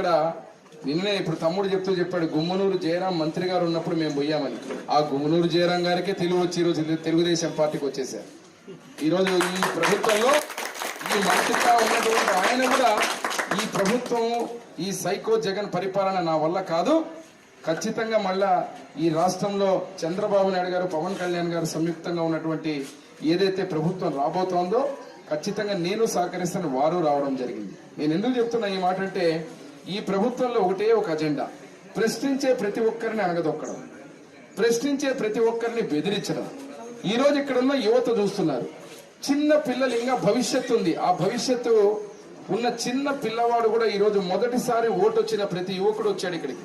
ఇక్కడ నిన్నే ఇప్పుడు తమ్ముడు చెప్తూ చెప్పాడు గుమ్మనూరు జయరాం మంత్రి గారు ఉన్నప్పుడు మేము పోయామని. ఆ గుమ్మనూరు జయరాం గారికే తెలుగు వచ్చి ఈరోజు తెలుగుదేశం పార్టీకి వచ్చేసారు. ఈరోజు ఈ ప్రభుత్వంలో ఈ మంత్రిగా ఉన్నటువంటి ఆయన కూడా ఈ ప్రభుత్వం ఈ సైకో జగన్ పరిపాలన నా వల్ల కాదు. ఖచ్చితంగా మళ్ళా ఈ రాష్ట్రంలో చంద్రబాబు నాయుడు గారు పవన్ కళ్యాణ్ గారు సంయుక్తంగా ఉన్నటువంటి ఏదైతే ప్రభుత్వం రాబోతోందో ఖచ్చితంగా నేను సహకరిస్తాను వారు రావడం జరిగింది. నేను ఎందుకు చెప్తున్నా ఈ మాట అంటే ఈ ప్రభుత్వంలో ఒకటే ఒక అజెండా. ప్రశ్నించే ప్రతి ఒక్కరిని అణగదొక్కడం ప్రశ్నించే ప్రతి ఒక్కరిని బెదిరించడం. ఈ రోజు ఇక్కడ ఉన్న యువత చూస్తున్నారు. చిన్న పిల్లలు ఇంకా భవిష్యత్తు ఉంది. ఆ భవిష్యత్తు ఉన్న చిన్న పిల్లవాడు కూడా ఈరోజు మొదటిసారి ఓటు వచ్చిన ప్రతి యువకుడు వచ్చాడు ఇక్కడికి.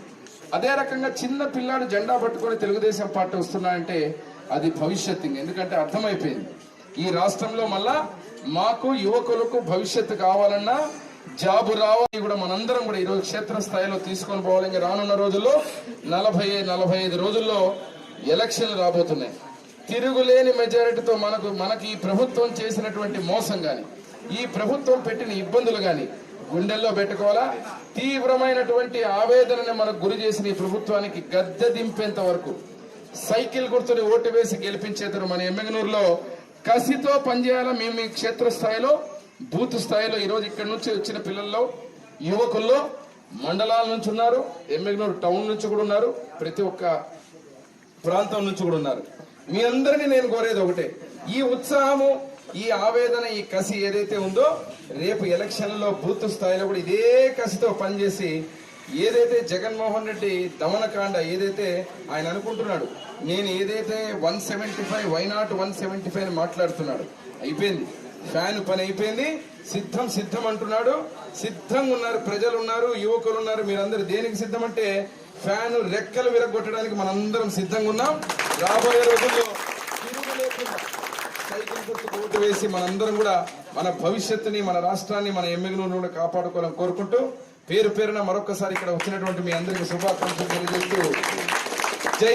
అదే రకంగా చిన్న పిల్లాడు జెండా పట్టుకొని తెలుగుదేశం పార్టీ వస్తున్నాడంటే అది భవిష్యత్తు ఎందుకంటే అర్థమైపోయింది. ఈ రాష్ట్రంలో మళ్ళా మాకు యువకులకు భవిష్యత్తు కావాలన్నా జాబు రావాలి కూడా మనందరం కూడా ఈరోజు క్షేత్రస్థాయిలో తీసుకొని పోవాలి. ఇంకా రానున్న రోజుల్లో నలభై నలభై ఐదు రోజుల్లో ఎలక్షన్లు రాబోతున్నాయి. తిరుగులేని మెజారిటీతో మనకు మనకి ఈ ప్రభుత్వం చేసినటువంటి మోసం కానీ ఈ ప్రభుత్వం పెట్టిన ఇబ్బందులు కానీ గుండెల్లో పెట్టుకోవాలా? తీవ్రమైనటువంటి ఆవేదనని మనకు గురి చేసిన ఈ ప్రభుత్వానికి గద్దె దింపేంత వరకు సైకిల్ గుర్తుని ఓటు వేసి గెలిపించేతారు మన ఎమ్మెగనూరులో కసితో పనిచేయాలా? మేము ఈ క్షేత్రస్థాయిలో బూత్ స్థాయిలో ఈ రోజు ఇక్కడ నుంచి వచ్చిన పిల్లల్లో యువకుల్లో మండలాల నుంచి ఉన్నారు ఎమ్మెగనూరు టౌన్ నుంచి కూడా ఉన్నారు ప్రతి ఒక్క ప్రాంతం నుంచి కూడా ఉన్నారు. మీ అందరినీ నేను కోరేది ఒకటే ఈ ఉత్సాహము ఈ ఆవేదన ఈ కసి ఏదైతే ఉందో రేపు ఎలక్షన్లో బూత్ స్థాయిలో కూడా ఇదే కసితో పనిచేసి ఏదైతే జగన్మోహన్ రెడ్డి దమనకాండ ఏదైతే ఆయన అనుకుంటున్నాడు నేను ఏదైతే one seventy five why not one seventy five మాట్లాడుతున్నాడు అయిపోయింది. ఫ్యాన్ పని అయిపోయింది. సిద్ధం సిద్ధం అంటున్నాడు. సిద్ధంగా ఉన్నారు ప్రజలు ఉన్నారు యువకులు ఉన్నారు మీరందరూ దేనికి సిద్ధం అంటే ఫ్యాన్ రెక్కలు విరగొట్టడానికి మనందరం సిద్ధంగా ఉన్నాం. రాబోయే రోజుల్లో సైకిల్ గుర్తుకు ఓటు వేసి మనందరం కూడా మన భవిష్యత్తుని మన రాష్ట్రాన్ని మన ఎమ్మెల్యేలను కూడా కాపాడుకోవాలని కోరుకుంటూ పేరు పేరున మరొకసారి ఇక్కడ వచ్చినటువంటి మీ అందరికీ శుభాకాంక్షలు తెలియజేస్తూ జై